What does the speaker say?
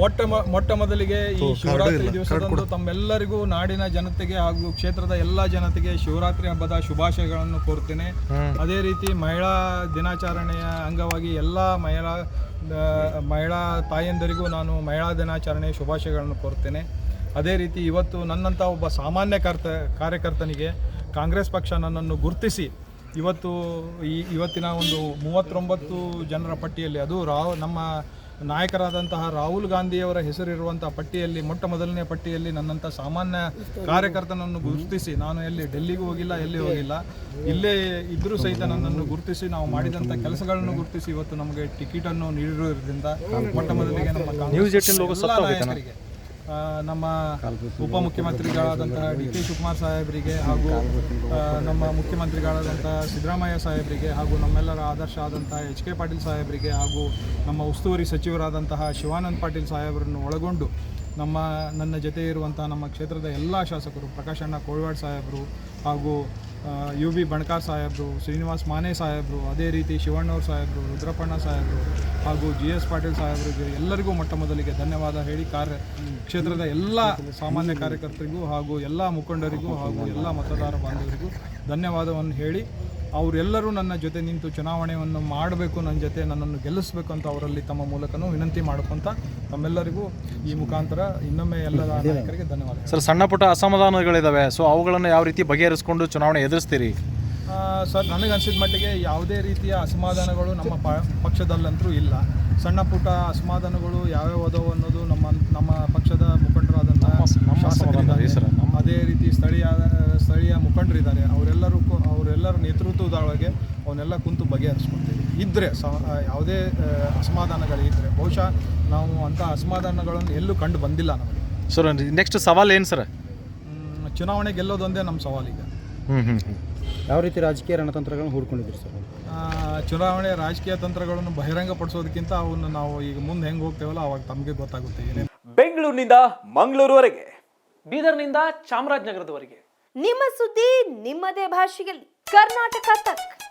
ಮೊಟ್ಟ ಮೊಟ್ಟ ಮೊದಲಿಗೆ ಈ ಶಿವರಾತ್ರಿ ದಿವಸದಂದು ತಮ್ಮೆಲ್ಲರಿಗೂ ನಾಡಿನ ಜನತೆಗೆ ಹಾಗೂ ಕ್ಷೇತ್ರದ ಎಲ್ಲಾ ಜನತೆಗೆ ಶಿವರಾತ್ರಿ ಹಬ್ಬದ ಶುಭಾಶಯಗಳನ್ನು ಕೋರ್ತೇನೆ. ಅದೇ ರೀತಿ ಮಹಿಳಾ ದಿನಾಚರಣೆಯ ಅಂಗವಾಗಿ ಎಲ್ಲಾ ಮಹಿಳಾ ಮಹಿಳಾ ತಾಯಂದರಿಗೂ ನಾನು ಮಹಿಳಾ ದಿನಾಚರಣೆ ಶುಭಾಶಯಗಳನ್ನು ಕೋರ್ತೇನೆ. ಅದೇ ರೀತಿ ಇವತ್ತು ನನ್ನಂಥ ಒಬ್ಬ ಸಾಮಾನ್ಯ ಕರ್ತ ಕಾರ್ಯಕರ್ತನಿಗೆ ಕಾಂಗ್ರೆಸ್ ಪಕ್ಷ ನನ್ನನ್ನು ಗುರುತಿಸಿ ಇವತ್ತು ಈ ಇವತ್ತಿನ ಒಂದು ಮೂವತ್ತೊಂಬತ್ತು ಜನರ ಪಟ್ಟಿಯಲ್ಲಿ ಅದು ರಾವ್ ನಮ್ಮ ನಾಯಕರಾದಂತಹ ರಾಹುಲ್ ಗಾಂಧಿಯವರ ಹೆಸರಿರುವಂಥ ಪಟ್ಟಿಯಲ್ಲಿ ಮೊಟ್ಟ ಮೊದಲನೇ ಪಟ್ಟಿಯಲ್ಲಿ ನನ್ನಂಥ ಸಾಮಾನ್ಯ ಕಾರ್ಯಕರ್ತನನ್ನು ಗುರುತಿಸಿ ನಾನು ಎಲ್ಲಿ ಡೆಲ್ಲಿಗೂ ಹೋಗಿಲ್ಲ ಎಲ್ಲಿ ಹೋಗಿಲ್ಲ ಇಲ್ಲೇ ಇದ್ರೂ ಸಹಿತ ನನ್ನನ್ನು ಗುರುತಿಸಿ ನಾವು ಮಾಡಿದಂಥ ಕೆಲಸಗಳನ್ನು ಗುರುತಿಸಿ ಇವತ್ತು ನಮಗೆ ಟಿಕೆಟನ್ನು ನೀಡಿರುವುದರಿಂದ ಮೊಟ್ಟ ಮೊದಲಿಗೆ ನಮ್ಮ ಕಾಂಗ್ರೆಸ್ ನಾಯಕರಿಗೆ. ನಮ್ಮ ಉಪಮುಖ್ಯಮಂತ್ರಿಗಳಾದಂತಹ ಡಿ ಕೆ ಶಿವಕುಮಾರ್ ಸಾಹೇಬರಿಗೆ ಹಾಗೂ ನಮ್ಮ ಮುಖ್ಯಮಂತ್ರಿಗಳಾದಂತಹ ಸಿದ್ದರಾಮಯ್ಯ ಸಾಹೇಬರಿಗೆ ಹಾಗೂ ನಮ್ಮೆಲ್ಲರ ಆದರ್ಶ ಆದಂತಹ ಎಚ್ ಕೆ ಪಾಟೀಲ್ ಸಾಹೇಬರಿಗೆ ಹಾಗೂ ನಮ್ಮ ಉಸ್ತುವಾರಿ ಸಚಿವರಾದಂತಹ ಶಿವಾನಂದ್ ಪಾಟೀಲ್ ಸಾಹೇಬರನ್ನು ಒಳಗೊಂಡು ನಮ್ಮ, ನನ್ನ ಜೊತೆ ಇರುವಂಥ ನಮ್ಮ ಕ್ಷೇತ್ರದ ಎಲ್ಲ ಶಾಸಕರು, ಪ್ರಕಾಶ್ ಅಣ್ಣ ಕೋಳ್ವಾಡ್ ಸಾಹೇಬರು ಹಾಗೂ ಯು ಬಿ ಬಣಕಾರ್ ಸಾಹೇಬರು, ಶ್ರೀನಿವಾಸ್ ಮಾನೆ ಸಾಹೇಬರು, ಅದೇ ರೀತಿ ಶಿವಣ್ಣವ್ರ ಸಾಹೇಬರು, ರುದ್ರಪ್ಪಣ್ಣ ಸಾಹೇಬರು ಹಾಗೂ ಜಿ ಎಸ್ ಪಾಟೀಲ್ ಸಾಹೇಬರಿಗೆ ಎಲ್ಲರಿಗೂ ಮೊಟ್ಟ ಮೊದಲಿಗೆ ಧನ್ಯವಾದ ಹೇಳಿ ಕಾರ್ಯ, ಕ್ಷೇತ್ರದ ಎಲ್ಲ ಸಾಮಾನ್ಯ ಕಾರ್ಯಕರ್ತರಿಗೂ ಹಾಗೂ ಎಲ್ಲ ಮುಖಂಡರಿಗೂ ಹಾಗೂ ಎಲ್ಲ ಮತದಾರ ಬಾಂಧವರಿಗೂ ಧನ್ಯವಾದವನ್ನು ಹೇಳಿ ಅವರೆಲ್ಲರೂ ನನ್ನ ಜೊತೆ ನಿಂತು ಚುನಾವಣೆಯನ್ನು ಮಾಡಬೇಕು ನನ್ನ ಜೊತೆ ನನ್ನನ್ನು ಗೆಲ್ಲಿಸಬೇಕು ಅಂತ ಅವರಲ್ಲಿ ತಮ್ಮ ಮೂಲಕನೂ ವಿನಂತಿ ಮಾಡ್ಕೊತ ತಮ್ಮೆಲ್ಲರಿಗೂ ಈ ಮುಖಾಂತರ ಇನ್ನೊಮ್ಮೆ ಎಲ್ಲ ನಾಯಕರಿಗೆ ಧನ್ಯವಾದ ಸರ್ ಸಣ್ಣ ಪುಟ್ಟ ಅಸಮಾಧಾನಗಳಿದ್ದಾವೆ ಸೊ ಅವುಗಳನ್ನು ಯಾವ ರೀತಿ ಬಗೆಹರಿಸ್ಕೊಂಡು ಚುನಾವಣೆ ಎದುರಿಸ್ತೀರಿ? ಸರ್ ನನಗೆ ಅನಿಸಿದ ಮಟ್ಟಿಗೆ ಯಾವುದೇ ರೀತಿಯ ಅಸಮಾಧಾನಗಳು ನಮ್ಮ ಪ ಪಕ್ಷದಲ್ಲಂತೂ ಇಲ್ಲ. ಸಣ್ಣ ಪುಟ್ಟ ಅಸಮಾಧಾನಗಳು ಯಾವ್ಯಾವ ಅದಾವು ಅನ್ನೋದು ನಮ್ಮ ನಮ್ಮ ಪಕ್ಷದ ಮುಖಂಡರಾದಂತಹ ನಮ್ಮ ಶಾಸಕರಿದ್ದಾರೆ. ಸರ್, ನಮ್ಮ- ಅದೇ ರೀತಿ ಸ್ಥಳೀಯ ಸ್ಥಳೀಯ ಮುಖಂಡರಿದ್ದಾರೆ ಅವರೆಲ್ಲರೂ ಅವರೆಲ್ಲರ ನೇತೃತ್ವದೊಳಗೆ ಅವನ್ನೆಲ್ಲ ಕುಂತು ಬಗೆಹರಿಸ್ಕೊಳ್ತೀವಿ. ಇದ್ದರೆ ಸ ಯಾವುದೇ ಅಸಮಾಧಾನಗಳಿದ್ದರೆ ಬಹುಶಃ ನಾವು ಅಂಥ ಅಸಮಾಧಾನಗಳನ್ನು ಎಲ್ಲೂ ಕಂಡು ಬಂದಿಲ್ಲ ನಮಗೆ. ಸರ್ ನೆಕ್ಸ್ಟ್ ಸವಾಲು ಏನು ಸರ್? ಚುನಾವಣೆ ಗೆಲ್ಲೋದೊಂದೇ ನಮ್ಮ ಸವಾಲಿಗೆ ಹ್ಞೂ ಹ್ಞೂ ಹ್ಞೂ ಯಾವ ರೀತಿ ರಾಜಕೀಯ ರಣತಂತ್ರಗಳನ್ನು ಹೂಡ್ಕೊಂಡಿದ್ದೀರಿ ಸರ್? ಆ, ಚುನಾವಣೆ ರಾಜಕೀಯ ತಂತ್ರಗಳನ್ನು ಬಹಿರಂಗಪಡಿಸೋದಕ್ಕಿಂತ ಅವನ್ನು ನಾವು ಈಗ ಮುಂದೆ ಹೆಂಗೆ ಹೋಗ್ತೇವಲ್ಲ ಅವಾಗ ತಮಗೆ ಗೊತ್ತಾಗುತ್ತೆ ಏನೇ ಬೆಂಗಳೂರಿನಿಂದ ಮಂಗಳೂರುವರೆಗೆ ಬೀದರ್ನಿಂದ ಚಾಮರಾಜನಗರದವರೆಗೆ. ನಿಮ್ಮ ಸುದ್ದಿ ನಿಮ್ಮದೇ ಭಾಷೆಯಲ್ಲಿ. कर्नाटका तक।